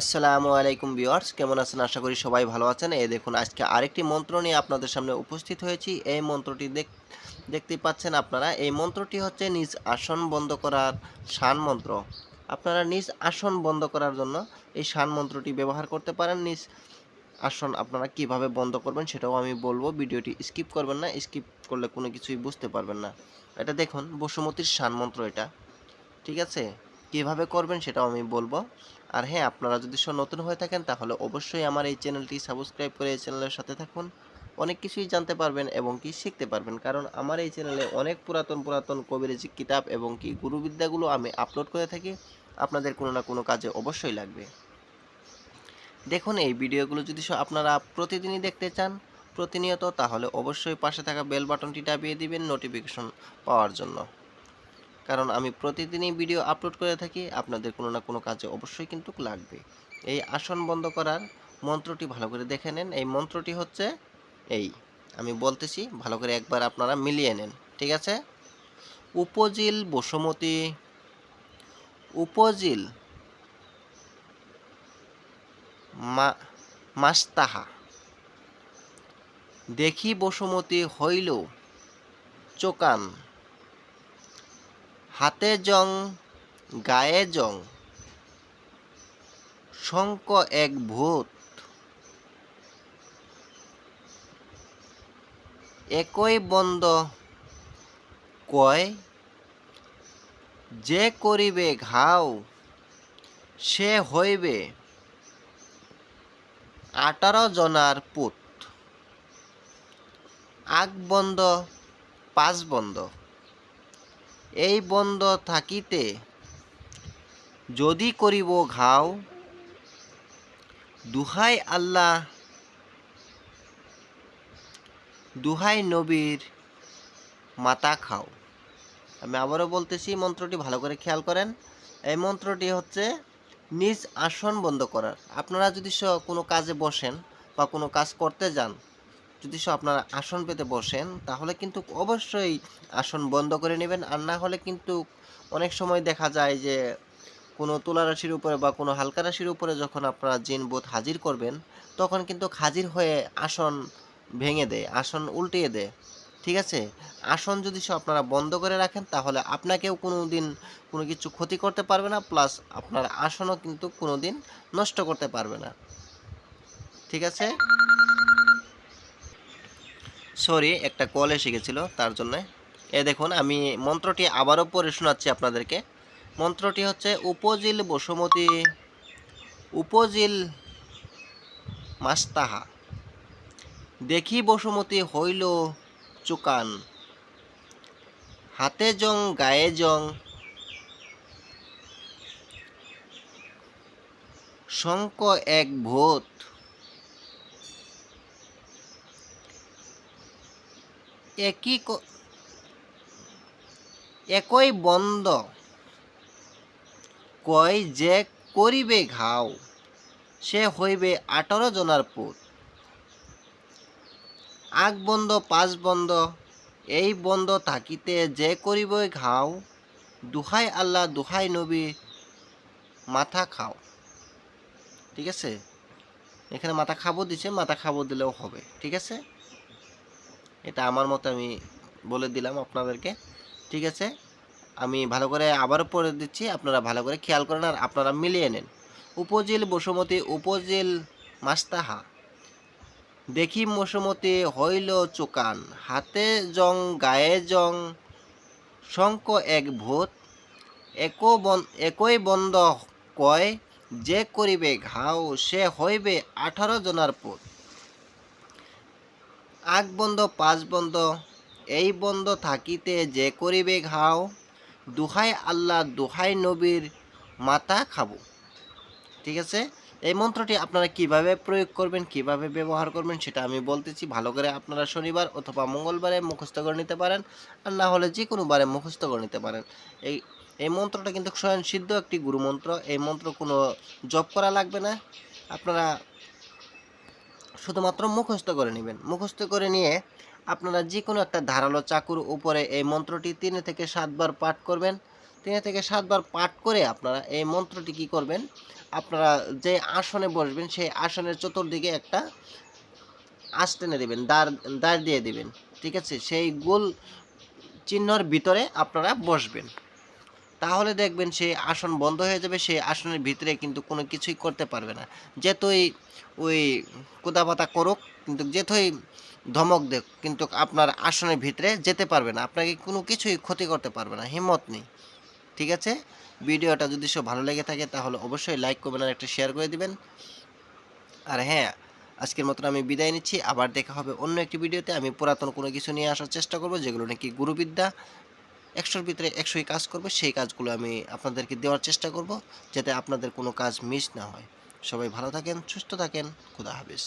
আসসালামু আলাইকুম ভিউয়ার্স, কেমন আছেন? আশা করি সবাই ভালো আছেন। এই দেখুন, আজকে আরেকটি মন্ত্র নিয়ে আপনাদের সামনে উপস্থিত হয়েছি। এই মন্ত্রটি দেখ দেখতেই পাচ্ছেন আপনারা? এই মন্ত্রটি হচ্ছে নিজ আসন বন্ধ করার শান মন্ত্র। আপনারা নিজ আসন বন্ধ করার জন্য এই শান মন্ত্রটি ব্যবহার করতে পারেন। নিজ আসন আপনারা কীভাবে বন্ধ করবেন সেটাও আমি বলব। ভিডিওটি স্কিপ করবেন না, স্কিপ করলে কোনো কিছুই বুঝতে পারবেন না। এটা দেখুন, বসুমতির শান মন্ত্র এটা। ঠিক আছে? কীভাবে করবেন সেটাও আমি বলব। আর হ্যাঁ আপনারা যদি সব নতুন হয়ে থাকেন, তাহলে অবশ্যই আমার এই চ্যানেলটি সাবস্ক্রাইব করে এই চ্যানেলের সাথে থাকুন। অনেক কিছুই জানতে পারবেন এবং কি শিখতে পারবেন, কারণ আমার এই চ্যানেলে অনেক পুরাতন পুরাতন কবিরাজি কিতাব এবং কি গুরুবিদ্যাগুলো আমি আপলোড করে থাকি। আপনাদের কোনো না কোনো কাজে অবশ্যই লাগবে। দেখুন, এই ভিডিওগুলো যদি আপনারা প্রতিদিনই দেখতে চান প্রতিনিয়ত, তাহলে অবশ্যই পাশে থাকা বেল বাটনটি দাবিয়ে দিবেন নোটিফিকেশন পাওয়ার জন্য। কারণ আমি প্রতিদিনই ভিডিও আপলোড করে থাকি, আপনাদের কোনো না কোনো কাজে অবশ্যই কিন্তু লাগবে। এই আসন বন্ধ করার মন্ত্রটি ভালো করে দেখে নেন। এই মন্ত্রটি হচ্ছে এই, আমি বলতেছি ভালো করে একবার আপনারা মিলিয়ে নেন, ঠিক আছে? উপজিল বসুমতী, উপজিল মা, মাস্তাহা, দেখি বসুমতী হইল চোকান। হাতে জং, গায়ে জং। শঙ্ক এক ভূত। একই বন্ধ। কয়, যে করিবে ঘাও, সে হইবে আঠারো জনার পুত। আগ বন্ধ, পাঁচ বন্ধ। এই বন্ধ থাকিতে যদি করিব ঘাও, দুহাই আল্লাহ, দুহাই নবীর মাতা খাও। আমি আবারও বলতেছি, মন্ত্রটি ভালো করে খেয়াল করেন। এই মন্ত্রটি হচ্ছে, নিজ আসন বন্ধ করার। আপনারা যদি কোনো কাজে বসেন বা কোনো কাজ করতে যান যদি আপনারা আসন পেতে বসেন, তাহলে কিন্তু অবশ্যই আসন বন্ধ করে নেবেন। আর না হলে কিন্তু অনেক সময় দেখা যায় যে কোনো তুলা রাশির উপরে বা কোনো হালকা রাশির উপরে যখন আপনারা জিন বোধ হাজির করবেন, তখন কিন্তু হাজির হয়ে আসন ভেঙে দেয়, আসন উল্টিয়ে দেয়। ঠিক আছে? আসন যদি সব আপনারা বন্ধ করে রাখেন, তাহলে আপনাকেও কোনো দিন কোনো কিছু ক্ষতি করতে পারবে না, প্লাস আপনার আসনও কিন্তু কোনো দিন নষ্ট করতে পারবে না। ঠিক আছে? সরি, একটা কল এসে গেছিল, তার জন্য। এ দেখুন, আমি মন্ত্রটি আবারও পড়ে শোনাচ্ছি আপনাদেরকে। মন্ত্রটি হচ্ছে, উপজিল বসুমতী, উপজিল মাস্তাহা, দেখি বসুমতী হইল চুকান, হাতে জং, গায়ে জং শঙ্ক এক ভূত একই একই বন্ধ। কয় যে করিবে ঘাও, সে হইবে আঠারো জনার পুত। আগ বন্ধ, পাঁচ বন্ধ, এই বন্ধ থাকিতে যে করিবে ঘাও, দুহাই আল্লাহ, দুহাই নবী, মাথা খাও। ঠিক আছে? এখানে মাথা খাব দিছে, মাথা খাব দিলেও হবে। ঠিক আছে? এটা আমার মতো আমি বলে দিলাম আপনাদেরকে। ঠিক আছে? আমি ভালো করে আবারও পড়ে দিচ্ছি, আপনারা ভালো করে খেয়াল করেন আর আপনারা মিলিয়ে নেন। উপজিল বসুমতী, উপজিল মাস্তাহা। দেখি বসুমতী হইল চোকান, হাতে জং, গায়ে জং শঙ্ক এক ভূত, একো বন, একই বন্ধ কয়, যে করিবে ঘাও, সে হইবে আঠারো জনার পুত। আগ বন্ধ, পাঁচ বন্ধ, এই বন্ধ থাকিতে যে করিবে ঘাও, দুহাই আল্লাহ, দুহাই নবীর মাথা খাব। ঠিক আছে? এই মন্ত্রটি আপনারা কীভাবে প্রয়োগ করবেন, কীভাবে ব্যবহার করবেন, সেটা আমি বলতেছি। ভালো করে আপনারা শনিবার অথবা মঙ্গলবারে মুখস্থ করে নিতে পারেন আর না হলে যে কোনো বারে মুখস্থ করে নিতে পারেন। এই এই মন্ত্রটা কিন্তু স্বয়ং সিদ্ধ একটি গুরুমন্ত্র। এই মন্ত্র কোনো জপ করা লাগবে না। আপনারা শুধুমাত্র মুখস্থ করে নেবেন। মুখস্থ করে নিয়ে আপনারা যে কোনো একটা ধারালো চাকুর উপরে এই মন্ত্রটি তিন থেকে সাতবার পাঠ করবেন। তিন থেকে সাতবার পাঠ করে আপনারা এই মন্ত্রটি কী করবেন? আপনারা যে আসনে বসবেন, সেই আসনের চতুর্দিকে একটা আঁচ টেনে দেবেন, দাঁড় দাঁড় দিয়ে দেবেন। ঠিক আছে? সেই গোল চিহ্নর ভিতরে আপনারা বসবেন। তাহলে দেখবেন সেই আসন বন্ধ হয়ে যাবে সেই আসনের ভিতরে কিন্তু কোনো কিছুই করতে পারবে না। যেতই ওই কোদাপাতা করুক, কিন্তু যেতই ধমক দেখ কিন্তু আপনার আসনের ভিতরে যেতে পারবে না। আপনাকে কোনো কিছুই ক্ষতি করতে পারবে না, হিম্মত নেই। ঠিক আছে? ভিডিওটা যদি সব ভালো লেগে থাকে, তাহলে অবশ্যই লাইক করবেন আর একটা শেয়ার করে দিবেন। আর হ্যাঁ আজকের মতন আমি বিদায় নিচ্ছি। আবার দেখা হবে অন্য একটি ভিডিওতে। আমি পুরাতন কোনো কিছু নিয়ে আসার চেষ্টা করব, যেগুলো নাকি গুরুবিদ্যা। একশোর ভিতরে একশোই কাজ করবে, সেই কাজগুলো আমি আপনাদেরকে দেওয়ার চেষ্টা করব, যাতে আপনাদের কোনো কাজ মিস না হয়। সবাই ভালো থাকেন, সুস্থ থাকেন, খুদা হাফিজ।